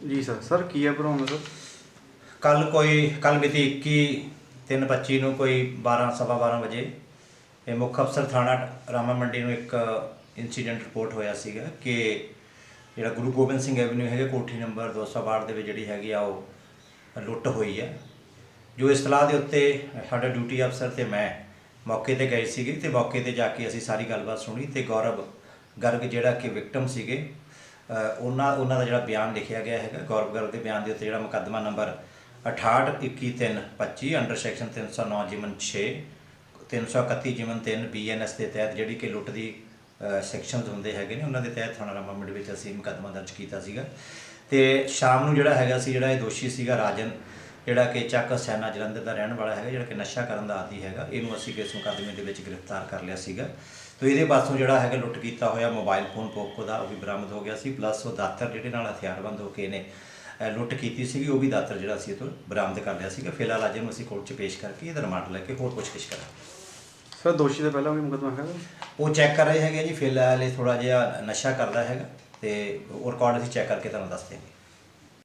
ਜੀ sir sir ਕੀ ਹੈ problem sir? ਕੱਲ ਕੋਈ ਕੱਲ ਮਿਤੀ 21 325 ਨੂੰ ਕੋਈ 12 ਸਵਾ 12 ਵਜੇ ਇਹ ਮੁੱਖ ਅਫਸਰ ਥਾਣਾ ਰਾਮਾ ਮੰਡੀ ਨੂੰ ਇੱਕ ਇਨਸੀਡੈਂਟ ਰਿਪੋਰਟ ਹੋਇਆ ਸੀਗਾ ਕਿ ਜਿਹੜਾ ਗੁਰੂ ਗੋਬਿੰਦ ਸਿੰਘ ਐਵਨਿਊ ਹੈਗੇ, ਕੋਠੀ ਨੰਬਰ 262 ਦੇ ਵਿੱਚ ਜਿਹੜੀ ਹੈਗੀ ਆ ਉਹ ਲੁੱਟ ਹੋਈ ਹੈ ਜੋ ਇਸ ਸਲਾਹ ਦੇ ਉੱਤੇ ਸਾਡਾ ਡਿਊਟੀ ਅਫਸਰ ਤੇ ਮੈਂ ਮੌਕੇ ਤੇ ਗਏ ਸੀਗੇ ਤੇ ਮੌਕੇ ਤੇ ਜਾ ਕੇ ਅਸੀਂ ਸਾਰੀ ਗੱਲਬਾਤ ਸੁਣੀ ਤੇ ਗੌਰਵ ਗਰਗ ਜਿਹੜਾ ਕਿ ਵਿਕਟਮ ਸੀਗੇ ਉਹਨਾਂ ਉਹਨਾਂ ਦਾ ਜਿਹੜਾ ਬਿਆਨ ਲਿਖਿਆ ਗਿਆ ਹੈਗਾ, ਗੌਰਵ ਗਰਗ ਦੇ ਬਿਆਨ ਦੇ ਉੱਤੇ ਜਿਹੜਾ ਮੁਕੱਦਮਾ ਨੰਬਰ 682125 ਅੰਡਰ ਸੈਕਸ਼ਨ 309 ਜਿਮਨ 6 331 ਜਿਮਨ 3 ਬੀਐਨਐਸ ਦੇ ਤਹਿਤ ਜਿਹੜੀ ਕਿ ਲੁੱਟ ਦੀ ਸੈਕਸ਼ਨਸ ਹੁੰਦੇ ਹੈਗੇ ਨੇ, ਉਹਨਾਂ ਦੇ ਤਹਿਤ ਥਾਣਾ ਰਾਮਾ ਮੰਡੀ ਵਿੱਚ ਅਸੀਂ ਮੁਕੱਦਮਾ ਦਰਜ ਕੀਤਾ ਸੀਗਾ। ਤੇ ਸ਼ਾਮ ਨੂੰ ਜਿਹੜਾ ਹੈਗਾ ਸੀ, ਜਿਹੜਾ ਇਹ ਦੋਸ਼ੀ ਸੀਗਾ ਰਾਜਨ ਜਿਹੜਾ ਕਿ ਚੱਕ ਸੈਨਾ ਜਲੰਧਰ ਦਾ ਰਹਿਣ ਵਾਲਾ ਹੈਗਾ ਜਿਹੜਾ ਕਿ ਨਸ਼ਾ ਕਰਨ ਦਾ ਆਦੀ ਹੈਗਾ ਇਹਨੂੰ ਅਸੀਂ ਕਿਸ ਮੁਕੱਦਮੇ ਦੇ ਵਿੱਚ ਗ੍ਰਿਫਤਾਰ ਕਰ ਲਿਆ ਸੀਗਾ। ਤੋ ਇਹਦੇ ਪਾਸੋਂ ਜਿਹੜਾ ਹੈਗਾ ਲੁੱਟ ਕੀਤਾ ਹੋਇਆ ਮੋਬਾਈਲ ਫੋਨ ਪੋਕੋ ਦਾ ਉਹ ਵੀ ਬਰਾਮਦ ਹੋ ਗਿਆ ਸੀ ਪਲੱਸ ਉਹ ਦਾਤਰ ਜਿਹੜੇ ਨਾਲ ਹਥਿਆਰਬੰਦ ਹੋ ਕੇ ਇਹਨੇ ਅ, ਲੁੱਟ ਕੀਤੀ ਸੀਗੀ ਉਹ ਵੀ ਦਾਤਰ ਜਿਹੜਾ ਸੀ ਇਹ ਤੋਂ ਬਰਾਮਦ ਕਰ ਲਿਆ ਸੀਗਾ। ਫਿਲਹਾਲ ਅੱਜ ਇਹਨੂੰ ਅਸੀਂ ਕੋਰਟ 'ਚ ਪੇਸ਼ ਕਰਕੇ ਇਹਦਾ ਰਿਮਾਂਡ ਲੈ ਕੇ ਹੋਰ ਪੁੱਛਗਿੱਛ ਕਰਾਂਗੇ। ਸਰ ਦੋਸ਼ੀ ਦੇ ਪਹਿਲਾਂ ਵੀ ਮੁਕਦਮਾ ਹੈਗਾ ਉਹ ਚੈੱਕ ਕਰ ਰਹੇ ਹੈਗੇ ਜੀ ਫਿਲਹਾਲ ਇਹ ਥੋੜਾ ਜਿਹਾ ਨਸ਼ਾ ਕਰਦਾ ਹੈਗਾ ਤੇ ਉਹ ਰਿਕਾਰਡ ਅਸੀਂ ਚੈੱਕ ਕਰਕੇ ਤੁਹਾਨੂੰ ਦੱਸ ਦਿਆਂਗੇ।